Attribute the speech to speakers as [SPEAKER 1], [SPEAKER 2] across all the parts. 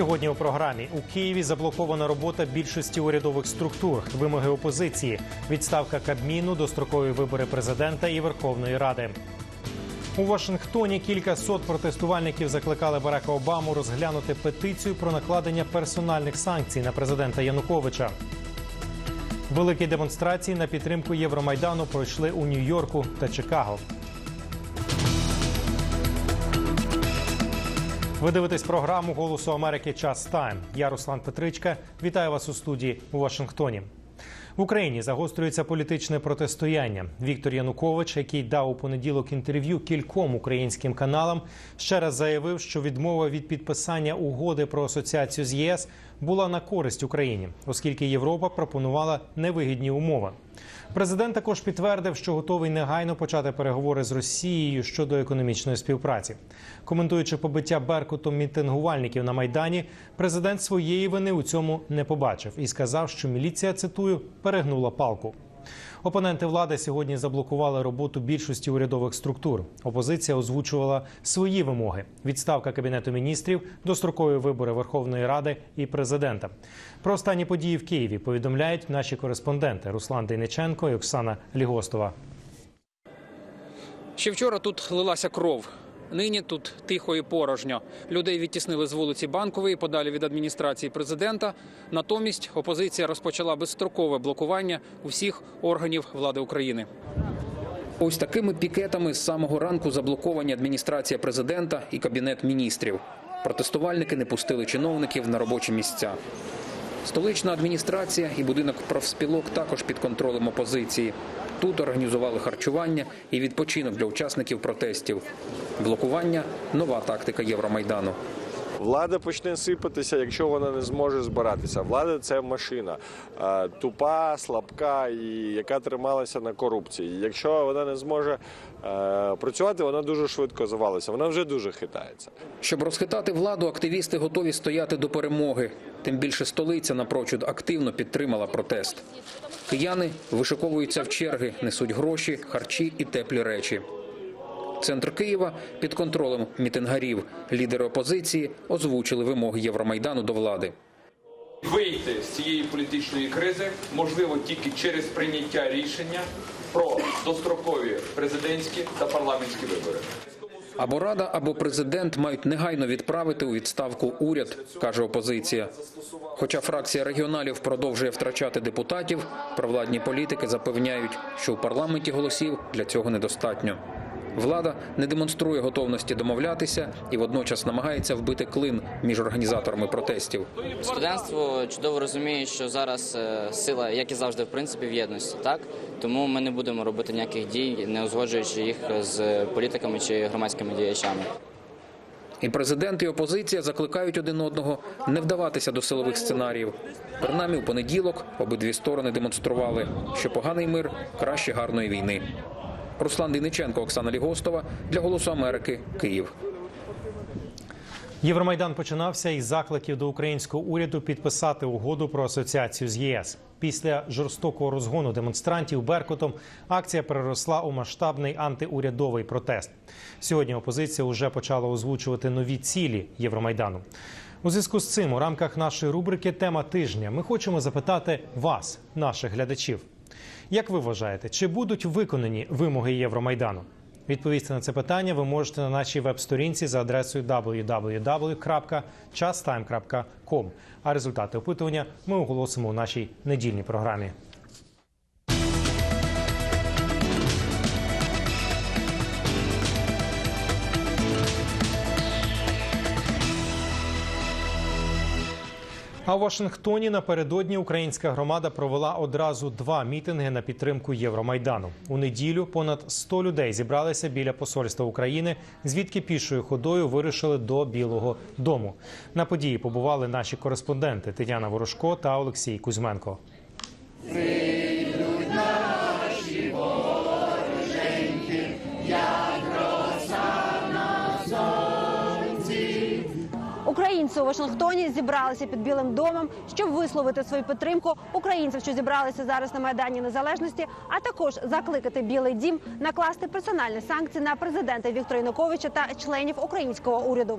[SPEAKER 1] Сьогодні у програмі у Києві заблокована робота більшості урядових структур, вимоги опозиції, відставка Кабміну, дострокові вибори президента і Верховної Ради. У Вашингтоні кілька сот протестувальників закликали Барака Обаму розглянути петицію про накладення персональних санкцій на президента Януковича. Великі демонстрації на підтримку Євромайдану пройшли у Нью-Йорку та Чикаго. Ви дивитесь програму Голосу Америки Час Тайм. Я Руслан Петричка. Вітаю вас у студії у Вашингтоні. В Україні загострюється політичне протистояння. Віктор Янукович, який дав у понеділок інтерв'ю кільком українським каналам, ще раз заявив, що відмова від підписання угоди про асоціацію з ЄС була на користь Україні, оскільки Європа пропонувала невигідні умови. Президент також підтвердив, що готовий негайно почати переговори з Росією щодо економічної співпраці. Коментуючи побиття Беркутом мітингувальників на майдані, президент своєї вини у цьому не побачив і сказав, що міліція цитую перегнула палку. Опоненти влади сьогодні заблокували роботу більшості урядових структур. Опозиція озвучувала свої вимоги: відставка кабінету міністрів, дострокові вибори Верховної Ради і президента. Про останні події в Києві повідомляють наші кореспонденти Руслан Дейниченко і Оксана Лігостова.
[SPEAKER 2] Ще вчора тут лилася кров. Нині тут тихо і порожньо. Людей відтіснили з вулиці Банкової подалі від адміністрації президента. Натомість опозиція розпочала безстрокове блокування усіх органів влади України. Ось такими пікетами з самого ранку заблоковані адміністрація президента і кабінет міністрів. Протестувальники не пустили чиновників на робочі місця. Столична адміністрація і будинок профспілок також під контролем опозиції. Тут організували харчування і відпочинок для учасників протестів. Блокування нова тактика Євромайдану.
[SPEAKER 3] Влада почне сипатися, якщо вона не зможе збиратися. Влада це машина тупа, слабка і яка трималася на корупції. Якщо вона не зможе е, працювати, вона дуже швидко завалиться. Вона вже дуже хитається.
[SPEAKER 2] Щоб розхитати владу, активісти готові стояти до перемоги. Тим більше столиця напрочуд активно підтримала протест. Кияни вишиковуються в черги, несуть гроші, харчі і теплі речі. Центр Києва під контролем мітингарів. Лідери опозиції озвучили вимоги Євромайдану до влади.
[SPEAKER 4] Вийти з цієї політичної кризи можливо тільки через прийняття рішення про дострокові президентські та парламентські вибори.
[SPEAKER 2] Або рада, або президент мають негайно відправити у відставку уряд, каже опозиція. Хоча фракція регіоналів продовжує втрачати депутатів, провладні політики запевняють, що у парламенті голосів для цього недостатньо. Влада не демонструє готовності домовлятися і водночас намагається вбити клин між організаторами протестів.
[SPEAKER 5] Студентство чудово розуміє, що зараз е, сила, як і завжди, в принципі, в єдності. Так тому ми не будемо робити ніяких дій, не узгоджуючи їх з політиками чи громадськими діячами.
[SPEAKER 2] І президент і опозиція закликають один одного не вдаватися до силових сценаріїв. Принаймні у понеділок обидві сторони демонстрували, що поганий мир краще гарної війни. Руслан Дейниченко, Оксана Лігостова для Голосу Америки, Київ.
[SPEAKER 1] Євромайдан починався із закликів до українського уряду підписати угоду про асоціацію з ЄС. Після жорстокого розгону демонстрантів Беркутом акція переросла у масштабний антиурядовий протест. Сьогодні опозиція вже почала озвучувати нові цілі Євромайдану. У зв'язку з цим у рамках нашої рубрики Тема тижня ми хочемо запитати вас, наших глядачів. Як ви вважаєте, чи будуть виконані вимоги Євромайдану? Відповісти на це питання ви можете на нашій веб-сторінці за адресою www.chastime.com. А результати опитування ми оголосимо у нашій недільній програмі. А в Вашингтоні напередодні українська громада провела одразу два мітинги на підтримку Євромайдану. У неділю понад 100 людей зібралися біля посольства України, звідки пішою ходою вирушили до Білого Дому. На події побували наші кореспонденти Тетяна Ворожко та Олексій Кузьменко.
[SPEAKER 6] Вашингтоні зібралися під Білим домом, щоб висловити свою підтримку українців, що зібралися зараз на майдані незалежності, а також закликати Білий Дім накласти персональні санкції на президента Віктора Януковича та членів українського уряду.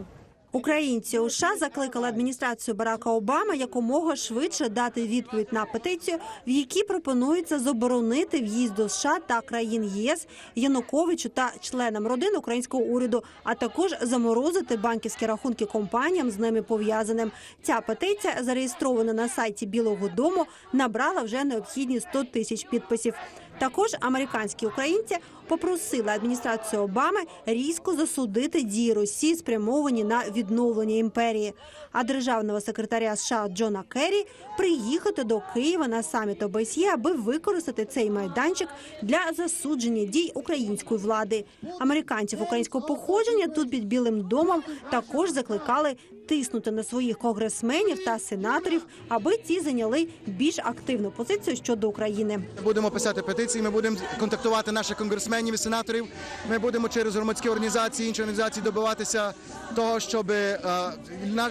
[SPEAKER 6] Українці у США закликали адміністрацію Барака Обами якомога швидше дати відповідь на петицію, в якій пропонується заборонити в'їзд до США та країн ЄС Януковичу та членам родин українського уряду, а також заморозити банківські рахунки компаніям з ними пов'язаним. Ця петиція, зареєстрована на сайті Білого Дому, набрала вже необхідні 100 тисяч підписів. Також американські українці попросили адміністрацію Обами різко засудити дії Росії, спрямовані на відновлення імперії. А державного секретаря США Джона Керрі приїхати до Києва на саміт ОБСЄ, аби використати цей майданчик для засудження дій української влади. Американців українського походження тут під Білим домом також закликали тиснути на своїх конгресменів та сенаторів, аби ті зайняли більш активну позицію щодо України.
[SPEAKER 7] Ми будемо писати петиції, ми будемо контактувати наших конгресменів і сенаторів. Ми будемо через громадські організації, інші організації добиватися того, щоб е,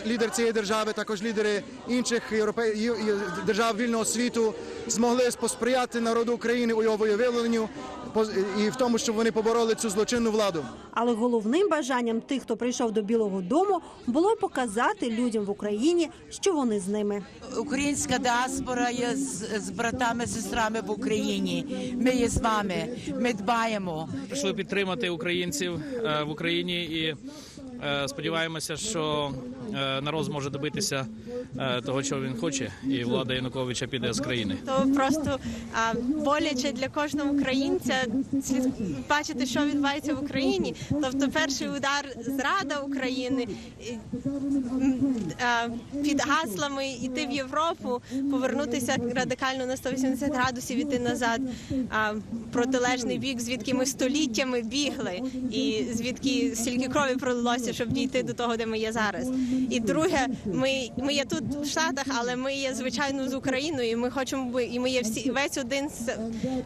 [SPEAKER 7] лідер цієї держави, також лідери інших європей... держав вільного світу змогли посприяти народу України у його виявленню і в тому, щоб вони побороли цю злочинну владу.
[SPEAKER 6] Але головним бажанням тих, хто прийшов до Білого Дому, було показати людям в Україні, що вони з ними.
[SPEAKER 8] Українська діаспора є з, з братами, сестрами в Україні. Ми є з вами. Ми дбаємо.
[SPEAKER 9] прийшли підтримати українців е, в Україні і сподіваємося, що е, народ зможе добитися е, того, чого він хоче, і влада Януковича піде з країни.
[SPEAKER 10] то просто боляче для кожного українця бачити, що відбувається в Україні. Тобто, перший удар зрада України під гаслами йти в Європу, повернутися радикально на 180 градусів, іти назад. Протилежний бік, звідки ми століттями бігли, і звідки стільки крові пролилося, щоб дійти до того, де ми є зараз. І друге, ми, ми є тут в Штатах, але ми є звичайно з Україною. І ми хочемо і ми є всі весь один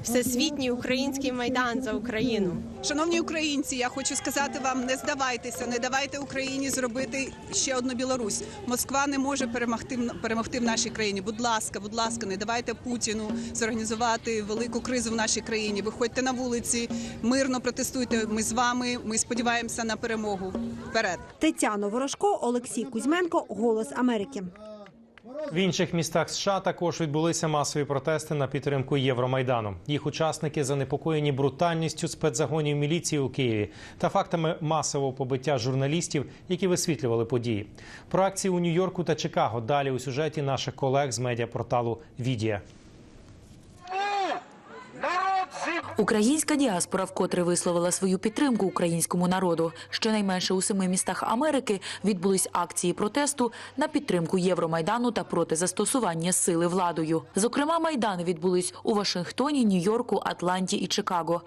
[SPEAKER 10] всесвітній український майдан за Україну.
[SPEAKER 11] Шановні українці, я хочу сказати вам: не здавайтеся, не давайте Україні зробити ще одну Білорусь. Москва не може перемогти перемогти в нашій країні. Будь ласка, будь ласка, не давайте Путіну зорганізувати велику кризу в нашій країні. Виходьте на вулиці, мирно протестуйте. Ми з вами. Ми сподіваємося на перемогу. Вперед!
[SPEAKER 6] Тетяна Ворожко, Олексій Кузьменко, Голос Америки.
[SPEAKER 1] В інших містах США також відбулися масові протести на підтримку Євромайдану. Їх учасники занепокоєні брутальністю спецзагонів міліції у Києві та фактами масового побиття журналістів, які висвітлювали події. Про акції у Нью-Йорку та Чикаго далі у сюжеті наших колег з медіапорталу Відія.
[SPEAKER 12] Українська діаспора вкотре висловила свою підтримку українському народу. Щонайменше у семи містах Америки відбулись акції протесту на підтримку Євромайдану та проти застосування сили владою. Зокрема, майдани відбулись у Вашингтоні, Нью-Йорку, Атланті і Чикаго.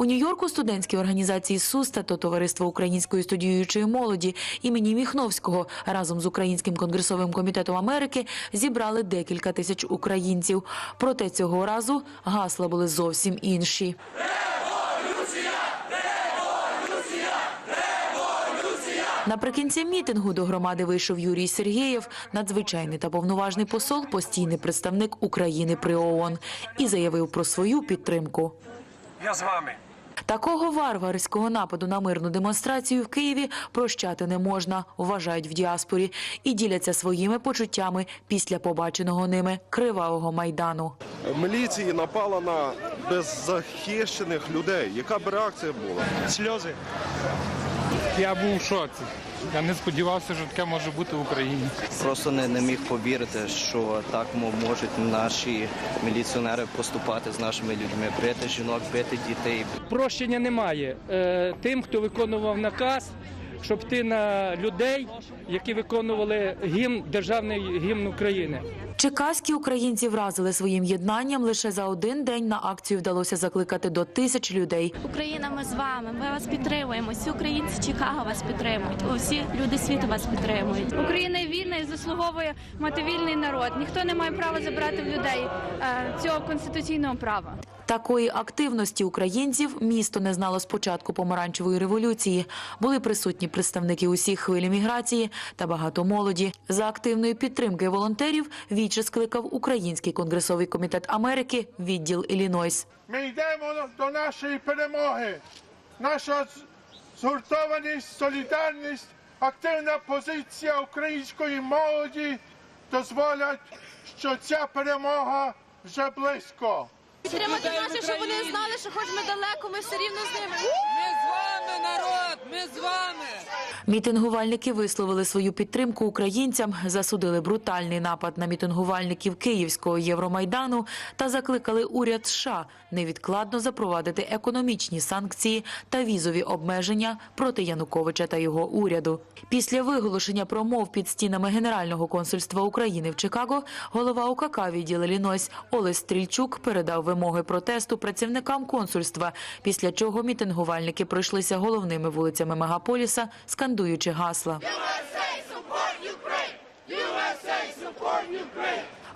[SPEAKER 12] У Нью-Йорку студентські організації СУСТА та Товариство української студіюючої молоді імені Міхновського разом з Українським конгресовим комітетом Америки зібрали декілька тисяч українців. Проте цього разу гасла були зовсім інші. Наприкінці мітингу до громади вийшов Юрій Сергєєв, надзвичайний та повноважний посол, постійний представник України при ООН, і заявив про свою підтримку.
[SPEAKER 13] Я з вами.
[SPEAKER 12] Такого варварського нападу на мирну демонстрацію в Києві прощати не можна, вважають в діаспорі, і діляться своїми почуттями після побаченого ними кривавого майдану.
[SPEAKER 3] Міліції напала на беззахищених людей. Яка б реакція була?
[SPEAKER 13] Сльози. Я був в шоці. Я не сподівався, що таке може бути в Україні.
[SPEAKER 5] Просто не, не міг повірити, що так можуть наші міліціонери поступати з нашими людьми, бити жінок, бити дітей.
[SPEAKER 13] Прощення немає е, тим, хто виконував наказ, щоб ти на людей, які виконували гімн, державний гімн України.
[SPEAKER 12] Чекаські українці вразили своїм єднанням. Лише за один день на акцію вдалося закликати до тисяч людей.
[SPEAKER 10] Україна, ми з вами. Ми вас підтримуємо. Всі українці Чикаго вас підтримують. Усі люди світу вас підтримують. Україна вільна і заслуговує мати вільний народ. Ніхто не має права забрати в людей е, цього конституційного права.
[SPEAKER 12] Такої активності українців місто не знало з початку помаранчевої революції. Були присутні представники усіх хвиль міграції та багато молоді. За активної підтримки волонтерів віче скликав Український конгресовий комітет Америки, відділ Іллінойс.
[SPEAKER 13] Ми йдемо до нашої перемоги.
[SPEAKER 14] наша згуртованість, солідарність, активна позиція української молоді дозволять, що ця перемога вже близько.
[SPEAKER 10] Підтримати наших, щоб вони знали, що хоч ми далеко, ми все рівно з ними.
[SPEAKER 12] Мітингувальники висловили свою підтримку українцям, засудили брутальний напад на мітингувальників Київського Євромайдану та закликали уряд США невідкладно запровадити економічні санкції та візові обмеження проти Януковича та його уряду. Після виголошення промов під стінами Генерального консульства України в Чикаго голова УКК відділу Лінойс Олесь Стрільчук передав вимоги протесту працівникам консульства, після чого мітингувальники пройшлися головними вулицями мегаполіса, скандуючи гасла.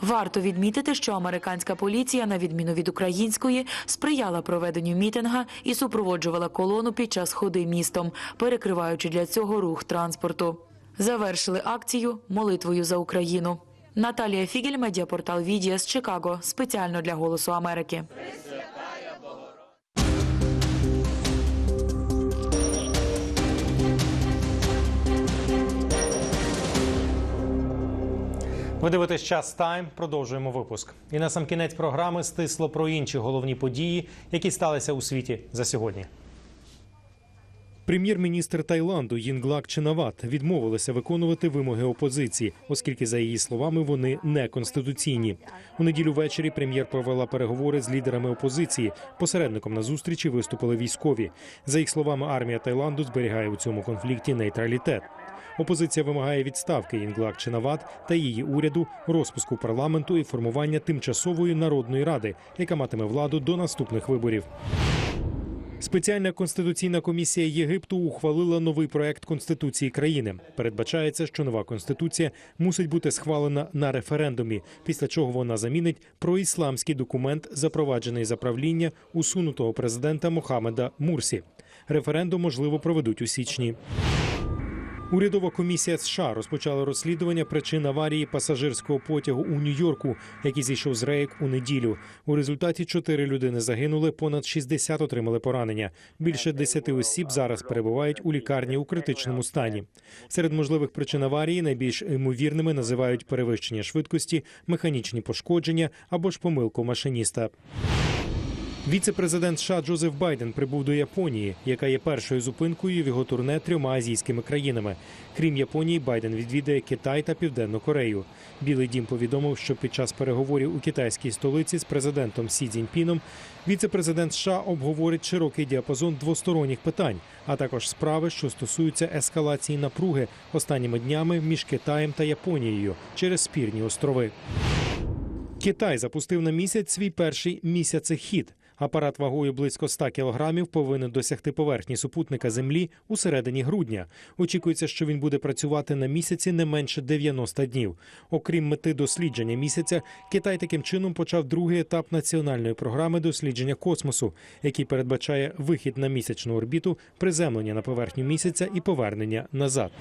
[SPEAKER 12] Варто відмітити, що американська поліція, на відміну від української, сприяла проведенню мітинга і супроводжувала колону під час ходи містом, перекриваючи для цього рух транспорту. Завершили акцію молитвою за Україну. Наталія Фігель, медіапортал Відія з Чикаго, спеціально для Голосу Америки.
[SPEAKER 1] Ви дивитесь час тайм. Продовжуємо випуск. І на сам кінець програми стисло про інші головні події, які сталися у світі за сьогодні. Прем'єр-міністр Таїланду Їнглак Чинават відмовилася виконувати вимоги опозиції, оскільки, за її словами, вони неконституційні. У неділю ввечері прем'єр провела переговори з лідерами опозиції. Посередником на зустрічі виступили військові. За їх словами, армія Таїланду зберігає у цьому конфлікті нейтралітет. Опозиція вимагає відставки Інглак Чинават та її уряду, розпуску парламенту і формування тимчасової народної ради, яка матиме владу до наступних виборів. Спеціальна конституційна комісія Єгипту ухвалила новий проект конституції країни. Передбачається, що нова конституція мусить бути схвалена на референдумі, після чого вона замінить проісламський документ, запроваджений за правління усунутого президента Мохамеда Мурсі. Референдум можливо проведуть у січні. Урядова комісія США розпочала розслідування причин аварії пасажирського потягу у Нью-Йорку, який зійшов з рейк у неділю. У результаті чотири людини загинули, понад 60 отримали поранення. Більше 10 осіб зараз перебувають у лікарні у критичному стані. Серед можливих причин аварії найбільш ймовірними називають перевищення швидкості, механічні пошкодження або ж помилку машиніста. Віце-президент США Джозеф Байден прибув до Японії, яка є першою зупинкою в його турне трьома азійськими країнами. Крім Японії, Байден відвідає Китай та Південну Корею. Білий дім повідомив, що під час переговорів у китайській столиці з президентом Сі Цзіньпіном віце-президент США обговорить широкий діапазон двосторонніх питань, а також справи, що стосуються ескалації напруги останніми днями між Китаєм та Японією через спірні острови. Китай запустив на місяць свій перший місяцехід. Апарат вагою близько 100 кілограмів повинен досягти поверхні супутника Землі у середині грудня. Очікується, що він буде працювати на місяці не менше 90 днів. Окрім мети дослідження місяця, Китай таким чином почав другий етап національної програми дослідження космосу, який передбачає вихід на місячну орбіту, приземлення на поверхню місяця і повернення назад.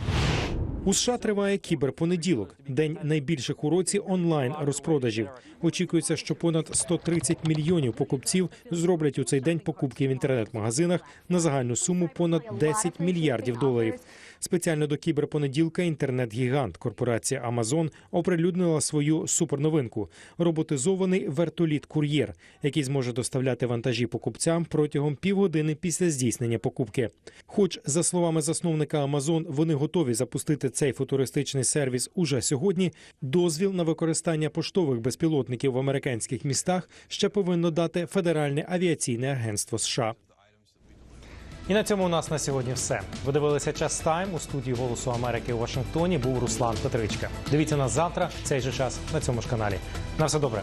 [SPEAKER 1] У США триває кіберпонеділок, день найбільших у році онлайн розпродажів. Очікується, що понад 130 мільйонів покупців зроблять у цей день покупки в інтернет-магазинах на загальну суму понад 10 мільярдів доларів. Спеціально до кіберпонеділка інтернет-гігант корпорація Amazon оприлюднила свою суперновинку роботизований вертоліт-кур'єр, який зможе доставляти вантажі покупцям протягом півгодини після здійснення покупки. Хоч, за словами засновника Amazon, вони готові запустити цей футуристичний сервіс уже сьогодні. Дозвіл на використання поштових безпілотників в американських містах ще повинно дати Федеральне авіаційне агентство США. І на цьому у нас на сьогодні все. Ви дивилися час тайм у студії Голосу Америки у Вашингтоні. Був Руслан Петричка. Дивіться нас завтра в цей же час на цьому ж каналі. На все добре.